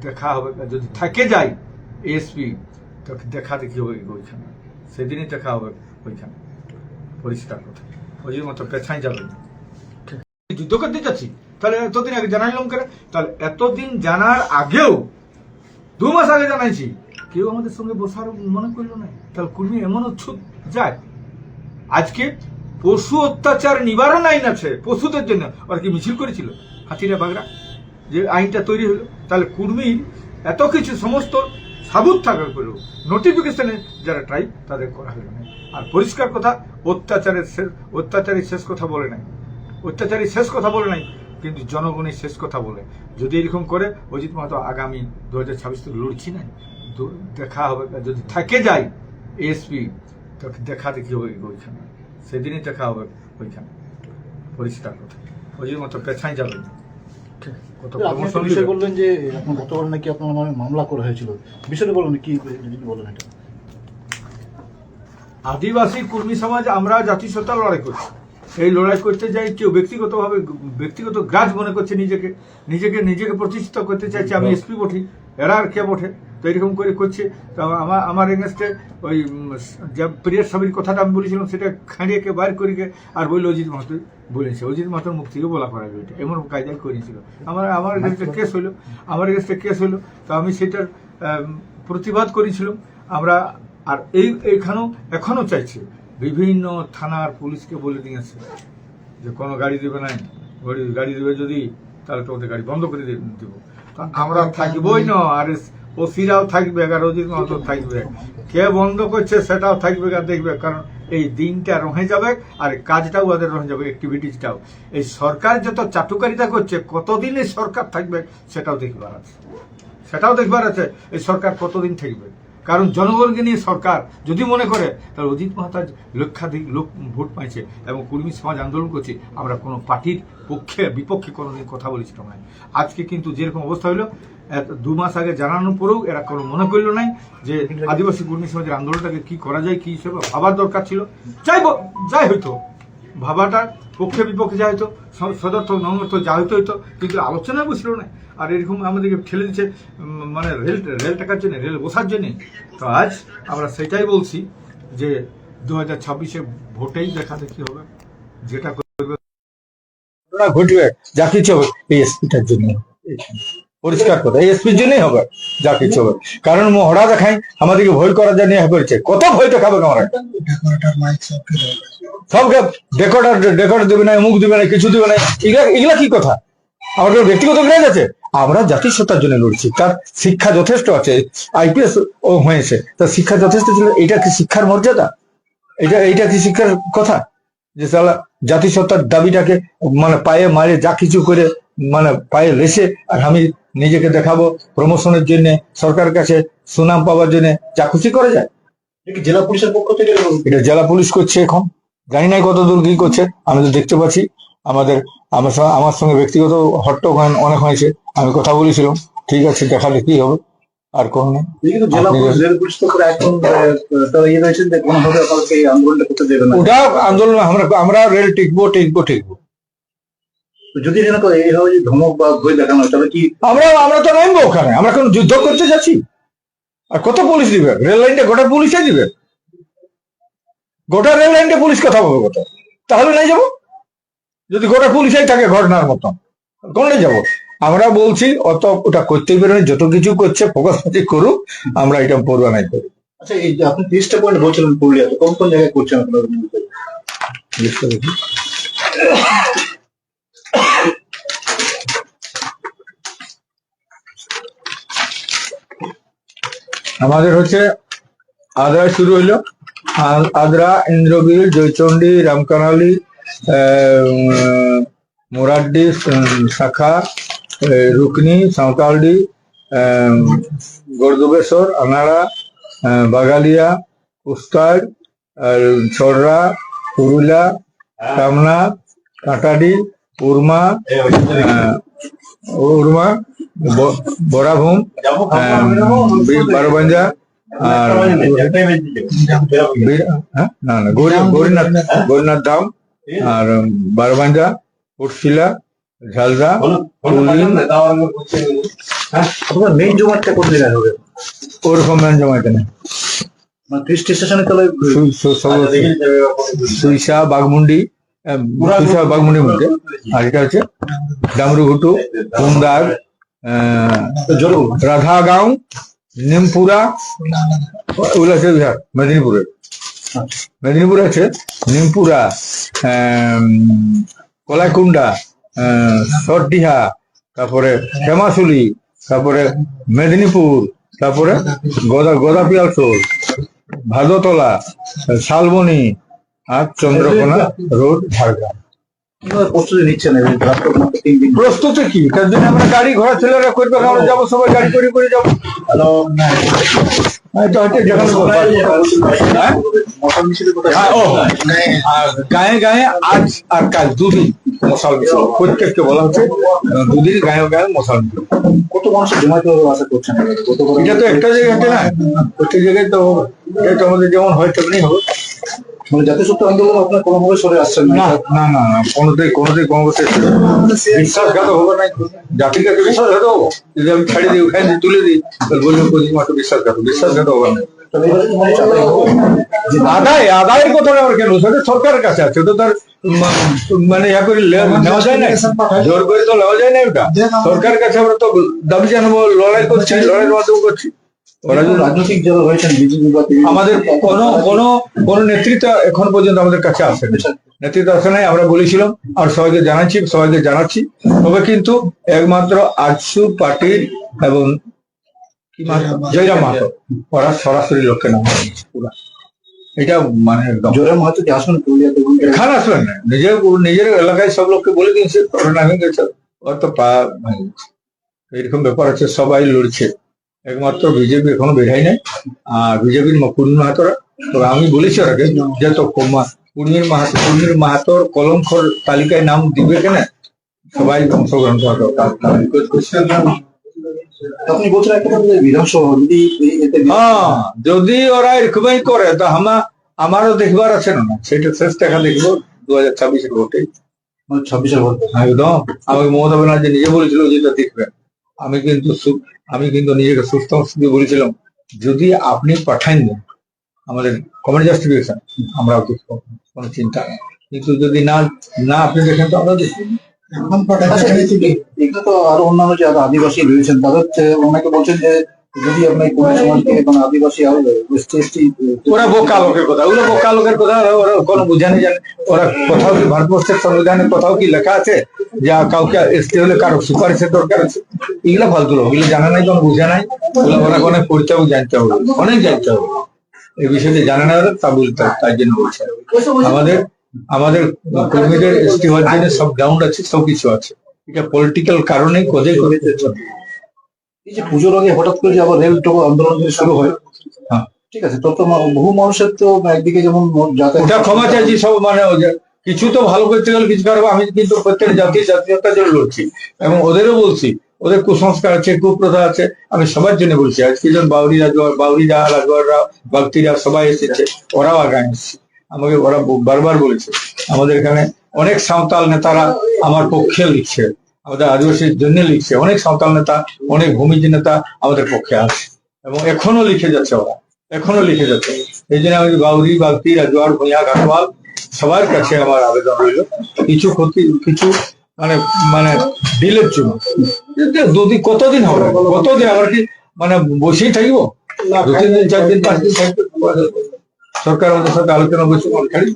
দেখা হবে। যদি থাকে যায় এসপি তাকে দেখা দেখি হবে ওইখানে। সেদিনই দেখা হবে ওইখানে। পরিষ্কার কথা। ওই জন্য তো পেছাই যাবে না। যুদ্ধ করতে যাচ্ছি। তাহলে এতদিন আগে জানাইলাম কেন? তাহলে এতদিন জানার আগেও দু মাস আগে জানাইছি। কেউ আমাদের সঙ্গে বসার মনে করল না। তাহলে কুর্মী এমন উচ্ছুক যায়। আজকে পশু অত্যাচার নিবারণ আইন আছে পশুদের জন্য। ওরা কি মিছিল করেছিল? হাতিরা বাগড়া? যে আইনটা তৈরি হলো। তাহলে কুর্মীর এত কিছু সমস্ত সাবুত থাকার পরেও নোটিফিকেশনে যারা ট্রাই তাদের করা হলো না। আর পরিষ্কার কথা, অত্যাচারের শেষ অত্যাচারের শেষ কথা বলে নাই। অত্যাচারী শেষ কথা বলে নাই, কিন্তু জনগণের শেষ কথা বলে। যদি এরকম করে, অজিত মাহাতো আগামী দু হাজার ছাব্বিশ থেকে লড়ছি না। দেখা হবে, যদি থাকে যায় এসপি তো দেখা দেখি হবে ওইখানে। সেদিনই দেখা হবে ওইখানে। পরিষ্কার কথা। অজিত মাহাতো পেছাই যাবে না। আপনি একটা বিষয় বললেন যে আপনার গতকাল নাকি আপনার নামে মামলা করা হয়েছিল। বিষয়টা বলুন কি যদি বলেন এটা। আদিবাসী কর্মী সমাজ আমরা জাতিসত্তা লড়াই করছি। এই লড়াই করতে যাই কেউ ব্যক্তিগত ভাবে ব্যক্তিগত গ্রাজ মনে করছে নিজেকে। নিজেকে নিজেকে প্রতিষ্ঠিত করতে চাইছে। আমি এসপি বঠি এরা আর কে বঠে তো এরকম করে করছে। তো আমার আমার এগেনস্টে ওই যে প্রিয়ার স্বামীর কথাটা আমি বলেছিলাম সেটা খাঁড়িয়ে কে বাইর করি কে আর বলল অজিত মাহাতো বলেছে। অজিত মাহাতোর মুখ থেকে বলা করা এটা। এমন কায়দায় করেছিল। আমার আমার এগেনস্টে কেস হইল আমার এগেনস্টে কেস হলো। তো আমি সেটার প্রতিবাদ করেছিলাম। আমরা আর এই এইখানেও এখনও চাইছে। বিভিন্ন থানার পুলিশকে বলে দিয়েছে যে কোনো গাড়ি দেবে নাই গাড়ি গাড়ি দেবে যদি তাহলে তো ওদের গাড়ি বন্ধ করে দেবো। আমরা থাকবোই না। আর ওসিরাও থাকবে আর অজিত মাহাতো থাকবে। কে বন্ধ করছে সেটাও থাকবে আর দেখবে, কারণ এই দিনটা রহে যাবে আর কাজটাও ওদের রহে যাবে অ্যাক্টিভিটিসটাও এই সরকার যত চাটুকারিতা করছে, কতদিন এই সরকার থাকবে সেটাও দেখবার আছে। সেটাও দেখবার আছে, এই সরকার কতদিন থাকবে। কারণ জনগণকে নিয়ে সরকার যদি মনে করে, তাহলে অজিত মাহাতাজ লক্ষাধিক লোক ভোট পাইছে এবং কর্মী সমাজ আন্দোলন করছে, আমরা কোনো পার্টির পক্ষে, বিপক্ষে কোনোদিন কথা বলেছি না। আজকে কিন্তু যেরকম অবস্থা হলো দু মাস আগে জানানোর পরেও এরা কোনো মনে করল নাই যে আদিবাসী কর্মী সমাজের আন্দোলনটাকে কি করা যায় কি হিসেবে ভাবার দরকার ছিল। যাই যাই হইতো। ভাবাটা পক্ষে বিপক্ষে যা হইতো সদর্থ নমর্থ যা হইতো হইতো কিন্তু আলোচনায় বসল না। আর এরকম আমাদেরকে ঠেলে দিচ্ছে মানে রেল রেল টাকার জন্য রেল বসার জন্য। তো আজ আমরা সেটাই বলছি যে দু হাজার ছাব্বিশে ভোটেই দেখা দেখি হবে। যেটা করবে ঘটবে যা কিছু হবে এই এসপিটার জন্য। পরিষ্কার কথা এসপির জন্যই হবে, যা কিছু হবে। কারণ মহড়া দেখাই, আমাদেরকে ভয় করার জন্য করেছে। কত ভয় দেখাবে আমরা সবকে ডেকোডার ডেকোড দেবে না মুখ দেবে না কিছু দেবে না এগুলা এগুলা কি কথা? কোনো ব্যক্তিগত গ্রেজ আছে? আমরা জাতিসত্তার জন্য লড়ছি, তার শিক্ষা যথেষ্ট আছে আইপিএস ও হয়েছে, তার শিক্ষা যথেষ্ট ছিল, এটা কি শিক্ষার মর্যাদা? এটা এটা কি শিক্ষার কথা? যে সালা জাতিসত্তার দাবিটাকে মানে পায়ে মারে যা কিছু করে মানে পায়ে লেসে আর আমি নিজেকে দেখাবো প্রমোশনের জন্য সরকারের কাছে সুনাম পাওয়ার জন্য যা খুশি করে যায়। জেলা পুলিশের পক্ষ থেকে এটা জেলা পুলিশ করছে এখন। জানি নাই কত দূর কি করছে আমি তো দেখতে পাচ্ছি। আমাদের আমার সঙ্গে আমার সঙ্গে ব্যক্তিগত হট্ট অনেক হয়েছে। আমি কথা বলেছিলাম ঠিক আছে দেখালে কি হবে? আর কোন ইয়ে রয়েছেন যে কোনোভাবে আপনাকে এই আন্দোলনটা করতে দেবে না। ওটা আন্দোলন আমরা আমরা রেল টিকবো টিকবো টিকবো। যদি এরকম এইভাবে ধমক বা ভয় দেখানো হয়, তবে কি আমরা আমরা তো নামবো ওখানে। আমরা কোন যুদ্ধ করতে যাচ্ছি? আর কত পুলিশ দিবে? রেল লাইনটা গোটা পুলিশে দিবে? গোটা রেল লাইনটা পুলিশ কথা বলবে কত? তাহলে নাই যাব? যদি গোটা পুলিশেই থাকে ঘটনার মতন কোনটা যাব? আমরা বলছি অত ওটা করতেই পারেন যত কিছু করছে ফোকাস করুক আমরা এটা পড়ুয়া নাই করি। আচ্ছা এই যে আপনি তিরিশটা পয়েন্ট বলছিলেন পুরুলিয়াতে কোন কোন জায়গায় করছেন আপনারা? আমাদের হচ্ছে আদ্রা শুরু হইল। আদ্রা, ইন্দ্রগিরি, জয়চন্ডী, রামকানালি মোরাড্ডি শাখা রুকনি সাঁওতালডি গড়দুবেশ্বর আনাড়া বাগালিয়া আর ছড়রা পুরুলা কামনা কাটাডি উর্মা উর্মা বরাভূম বারোবাঞ্জা আর হ্যাঁ? না না গৌরী গৌরীনাথ গৌরীনাথ ধাম। আর বারোবাঞ্জা উটশিলা ঝালদা মেইন জমাটটা কোন জায়গায় হবে? ওরকম মানে স্টেশনে তাহলে সু- সু- সুইসা বাগমুন্ডি সুইসা মধ্যে। আর এটা হচ্ছে ডামরুঘুটু কুমদার রাধাগাঁও নিমপুরা ওগুলো আছে বিহার মেদিনীপুরের। মেদিনীপুর আছে নিমপুরা আহ, সরডিহা তারপরে হেমাশুলি তারপরে মেদিনীপুর তারপরে গদা গদাপিয়ালসোল ভাদতলা শালবনি আর চন্দ্রকোনা রোড ঝাড়গ্রাম। প্রস্তুতি নিচ্ছেন তিন দিন। প্রস্তুতি কি? তার জন্য আমরা গাড়ি ঘোড়া ছেলেরা করবে আমরা যাব সবাই গাড়ি করে করে যাব। হ্যাঁ? মশাল হ্যাঁ, আর গায়ে গায়ে আজ আর কাল দুদিন মশাল মিছিল। প্রত্যেককে বলা হচ্ছে দুদিন গায়ে গায়ে মশাল মিছিল। কত মানুষের জমাতে হবে আশা করছেন? এটা তো একটা জায়গাতে না প্রত্যেক জায়গায় তো হবে। এটা আমাদের যেমন হয় তেমনি হবে। মানে জাতীয় সত্য আন্দোলন আপনার কোনোভাবে সরে আসছেন না? না না না কোনোটাই কোনোটাই কোনো বিশ্বাসঘাত হবে না। জাতির কাছে বিশ্বাসঘাত হব? যদি আমি ছাড়ি দিই ওখানে তুলে দিই তাহলে বলব পঁচিশ মাত্র বিশ্বাসঘাত বিশ্বাসঘাত হবে না মনে আদায় আদায়ের কথা আবার কেন? সেটা সরকারের কাছে আছে তো তার মানে ইয়া করে নেওয়া যায় না। জোর করে তো নেওয়া যায় না ওটা। সরকারের কাছে আমরা তো দাবি জানাব লড়াই করছি লড়াইয়ের মাধ্যমে করছি। রাজনৈতিক যারা রয়েছেন বিজেপি বা আমাদের কোনো কোনো কোনো নেতৃত্ব এখন পর্যন্ত আমাদের কাছে আসেনি। নেতৃত্ব আসে নাই আমরা বলেছিলাম আর সবাইকে জানাচ্ছি সবাইকে জানাচ্ছি। তবে কিন্তু একমাত্র আজসু পার্টির এবং? জয়রাম মাহাতো ওরা সরাসরি লোককে নাম এটা মানে একদম মাহাতো কি আসুন পুরুলিয়াতে এখানে আসবেন না। নিজের নিজের এলাকায় সব লোককে বলে দিয়েছে করোনা হয়ে গেছে ওর তো পা ভাঙে এরকম ব্যাপার আছে সবাই লড়ছে। একমাত্র বিজেপি এখনও বেরাই নাই। আর বিজেপির পূর্ণিম মাহাতোরা। তবে আমি বলেছি ওরাকে যে তো পূর্ণির মাহাতো পূর্ণির মাহাতোর কলঙ্কর তালিকায় নাম দিবে কেন? সবাই অংশগ্রহণ করা দরকার। তারা request করছে। আপনি বলছেন একটা বিধানসভা যদি হ্যাঁ যদি ওরা এরকমই করে তো আমা আমারও দেখবার আছে না। সেটা শেষ দেখা দেখব দু হাজার ছাব্বিশের ভোটে। ছাব্বিশের ভোট। একদম। আমাকে মমতা ব্যানার্জি নিজে বলেছিল যেটা দেখবেন। আমি কিন্তু আমি কিন্তু নিজেকে সুস্থ সুস্থ বলেছিলাম যদি আপনি পাঠান দেন আমাদের কমেন্ট জাস্টিফিকেশন আমরা কোনো চিন্তা নেই। কিন্তু যদি না না আপনি দেখেন তো আমরা দেখি। এখন পাঠাচ্ছি তো আরও অন্যান্য যারা আদিবাসী রয়েছেন তাদের অনেকে বলছেন যে যদি আপনি কোন সমাজকে মানে আদিবাসী আর এসটি এসটি ওরা বোকা লোকের কথা ওগুলো বোকা লোকের কথা ওরা ওরা কোনো বুঝানি জানে ওরা কোথাও কি ভারতবর্ষের সংবিধানে কোথাও কি লেখা আছে যা কাউকে এসতে হলে কারও সুপারিশের দরকার আছে? এগুলো ফালতু লোক এগুলো জানা নাই কোনো বুঝা নাই। ওগুলো ওনাকে অনেক পড়তে হবে জানতে হবে অনেক জানতে হবে। এই বিষয়টি জানা না ওরা তা বলতে হবে তাই জন্য বলছে। আমাদের আমাদের কর্মীদের এসটি হওয়ার জন্য সব গ্রাউন্ড আছে সব কিছু আছে। এটা পলিটিক্যাল কারণেই কোথায় করেছে এই যে পুজোর আগে হঠাৎ করে যে আবার রেল টোকো আন্দোলন যদি শুরু হয় হ্যাঁ। ঠিক আছে তত বহু মানুষের তো একদিকে যেমন ওটা ক্ষমা চাইছি সব মানে যে কিছু তো ভালো করতে গেলে কিছু খারাপ আমি কিন্তু প্রত্যেক জাতি জাতীয়তার জন্য লড়ছি এবং ওদেরও বলছি ওদের কুসংস্কার আছে কুপ্রথা আছে আমি সবার জন্য বলছি। আজকে যেমন বাউরি রাজওয়ার বাউরিরা রাজওয়াররা ভক্তিরা সবাই এসেছে ওরাও আগায় এসেছে। আমাকে ওরা বারবার বলেছে। আমাদের এখানে অনেক সাঁওতাল নেতারা আমার পক্ষে লিখছে। আমাদের আদিবাসীর জন্য লিখছে, অনেক সাঁওতাল নেতা, অনেক ভূমিজ নেতা আমাদের পক্ষে আছে। এবং এখনও লিখে যাচ্ছে ওরা, এখনও লিখে যাচ্ছে। এই জন্য আমি বাউরি বাগতি রাজওয়ার, ভূঁইয়া ঘাটওয়াল সবার কাছে আমার আবেদন রইল, কিছু ক্ষতি, কিছু মানে মানে ডিলের জন্য। দুদিন, কতদিন হবে? কতদিন? আবার কি মানে বসেই থাকব? দু তিন দিন, চার দিন, পাঁচ দিন থাকবে? সরকার আমাদের সাথে আলোচনা বসে ছাড়ি